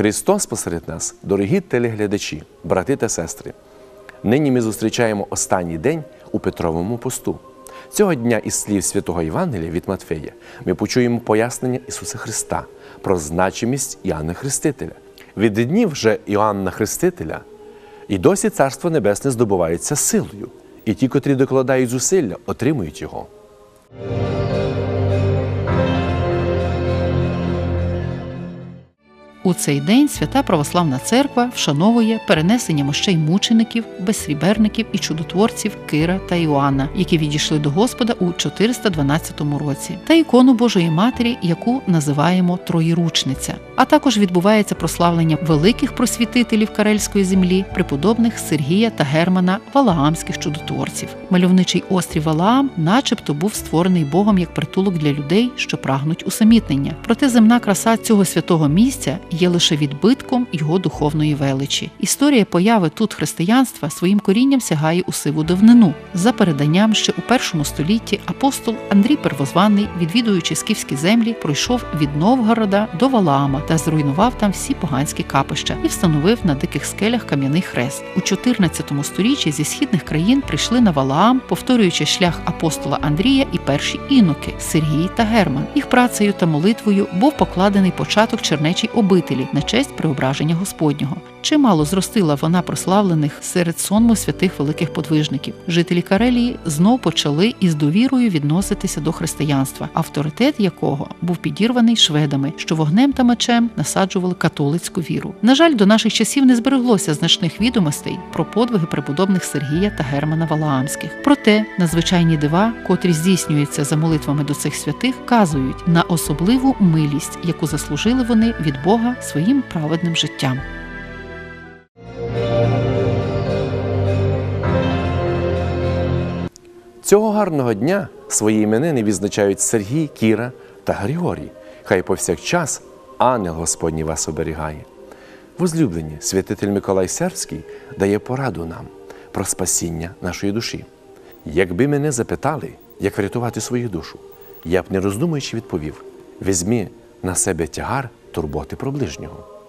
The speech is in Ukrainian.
Христос посеред нас, дорогі телеглядачі, брати та сестри. Нині ми зустрічаємо останній день у Петровому посту. Цього дня із слів святого Євангелія від Матфея ми почуємо пояснення Ісуса Христа про значимість Іоанна Хрестителя. Від днів вже Іоанна Хрестителя і досі Царство Небесне здобувається силою, і ті, котрі докладають зусилля, отримують його. У цей день свята православна церква вшановує перенесення мощей мучеників, безсріберників і чудотворців Кира та Іоанна, які відійшли до Господа у 412 році, та ікону Божої Матері, яку називаємо Троєручниця. А також відбувається прославлення великих просвітителів Карельської землі, преподобних Сергія та Германа Валаамських чудотворців. Мальовничий острів Валаам, начебто, був створений Богом як притулок для людей, що прагнуть усамітнення. Проте земна краса цього святого місця є лише відбитком його духовної величі. Історія появи тут християнства своїм корінням сягає у сиву давнину. За переданням, ще у першому столітті апостол Андрій Первозваний, відвідуючи скіфські землі, пройшов від Новгорода до Валаама та зруйнував там всі поганські капища і встановив на диких скелях кам'яний хрест. У 14 сторіччі зі східних країн прийшли на Валаам, повторюючи шлях апостола Андрія і перші іноки Сергій та Герман. Їх працею та молитвою був покладений початок чернечій обителі на честь преображення Господнього. Чимало зростила вона прославлених серед сонму святих великих подвижників. Жителі Карелії знов почали із довірою відноситися до християнства, авторитет якого був підірваний шведами, що вогнем та мечем насаджували католицьку віру. На жаль, до наших часів не збереглося значних відомостей про подвиги преподобних Сергія та Германа Валаамських. Проте надзвичайні дива, котрі здійснюються за молитвами до цих святих, вказують на особливу милість, яку заслужили вони від Бога своїм праведним життям. Цього гарного дня свої іменини відзначають Сергій, Кіра та Григорій. Хай повсякчас ангел Господній вас оберігає. Возлюблені, святитель Миколай Сербський дає пораду нам про спасіння нашої душі. Якби мене запитали, як врятувати свою душу, я б не роздумуючи відповів: візьми на себе тягар турботи про ближнього.